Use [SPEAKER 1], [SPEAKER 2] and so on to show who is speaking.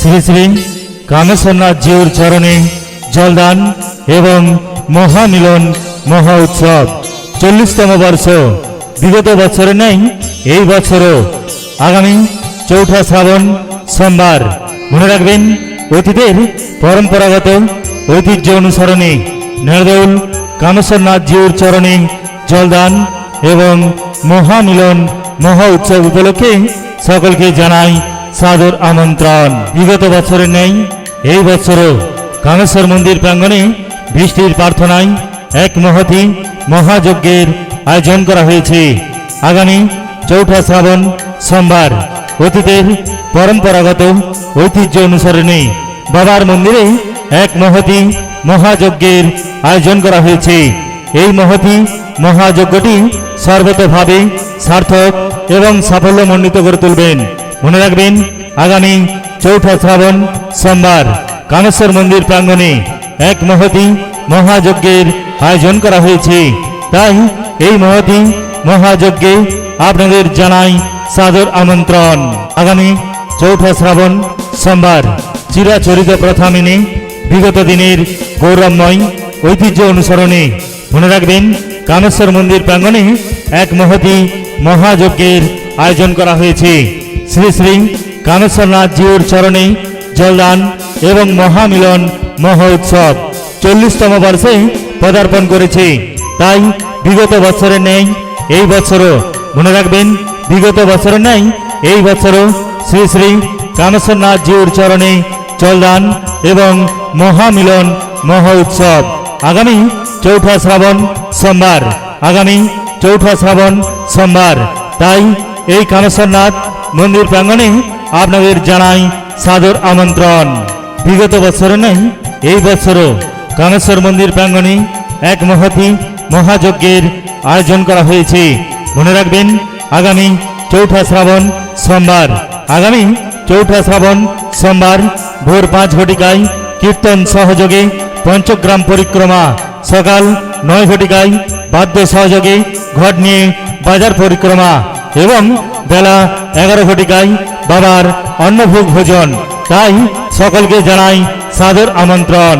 [SPEAKER 1] শ্রী শ্রী কামেশ্বরনাথ জিউর চরণে জলদান এবং মহামিলন মহা উৎসব। চল্লিশতম বর্ষ। বিগত বছরে নেই, এই বছরও। আগামী চৌঠা শ্রাবণ সোমবার। মনে রাখবেন, অতীতের পরম্পরাগত ঐতিহ্য অনুসরণে নেরদৌল, কামেশ্বরনাথ জিউর চরণে জলদান এবং মহামিলন মহা উৎসব উপলক্ষে সকলকে জানাই সাদর আমন্ত্রণ। বিগত বছরে নেই, এই বছরও কামেশ্বর মন্দির প্রাঙ্গণে বৃষ্টির প্রার্থনায় এক মহতি মহাযজ্ঞের আয়োজন করা হয়েছে। আগামী চৌঠা শ্রাবণ সোমবার অতীতের পরম্পরাগত ঐতিহ্য অনুসরণে বাবার মন্দিরে এক মহতি মহাযজ্ঞের আয়োজন করা হয়েছে। এই মহতি মহাযজ্ঞটি সর্বতভাবে সার্থক এবং সাফল্যমণ্ডিত করে তুলবেন। মনে রাখবেন, আগামী চৌঠা শ্রাবণ সোমবার কামেশ্বর মন্দির প্রাঙ্গণে এক মহতি মহাযজ্ঞের আয়োজন করা হয়েছে। তাই এই মহতি মহাযজ্ঞে আপনাদের জানাই সাদর আমন্ত্রণ। আগামী চৌঠা শ্রাবণ সোমবার চিরাচরিত প্রথা মেনে বিগত দিনের গৌরবময় ঐতিহ্য অনুসরণে মনে রাখবেন, কামেশ্বর মন্দির প্রাঙ্গণে এক মহতি মহাযজ্ঞের আয়োজন করা হয়েছে। শ্রী শ্রী কামেশ্বরনাথ জিউর চরণে জলদান এবং মহামিলন মহা উৎসব চল্লিশতম বর্ষে পদার্পণ করেছে। তাই বিগত বছরে নেই এই বছরও মনে রাখবেন, বিগত বছরে নেই এই বছরও শ্রী শ্রী কামেশ্বরনাথ জিউর চরণে জলদান এবং মহামিলন মহা উৎসব আগামী চৌঠা শ্রাবণ সোমবার। আগামী চৌঠা শ্রাবণ সোমবার। তাই এই কামেশ্বরনাথ মন্দির প্রাঙ্গণে আপনাদের জানাই সাদর আমন্ত্রণ। বিগত বছরে নেই, এই বছরও কামেশ্বর মন্দির প্রাঙ্গণে এক মহতি মহাযজ্ঞের আয়োজন করা হয়েছে। মনে রাখবেন, আগামী চৌঠা শ্রাবণ সোমবার। আগামী চৌঠা শ্রাবণ সোমবার ভোর পাঁচ ঘটিকায় কীর্তন সহযোগে পঞ্চগ্রাম পরিক্রমা, সকাল নয় ঘটিকায় বাদ্য সহযোগে ঘট নিয়ে বাজার পরিক্রমা এবং বেলা এগারো ঘটিকায় বাবার অন্নভোগ ভোজন। তাই সকলকে জানাই সাদর আমন্ত্রণ।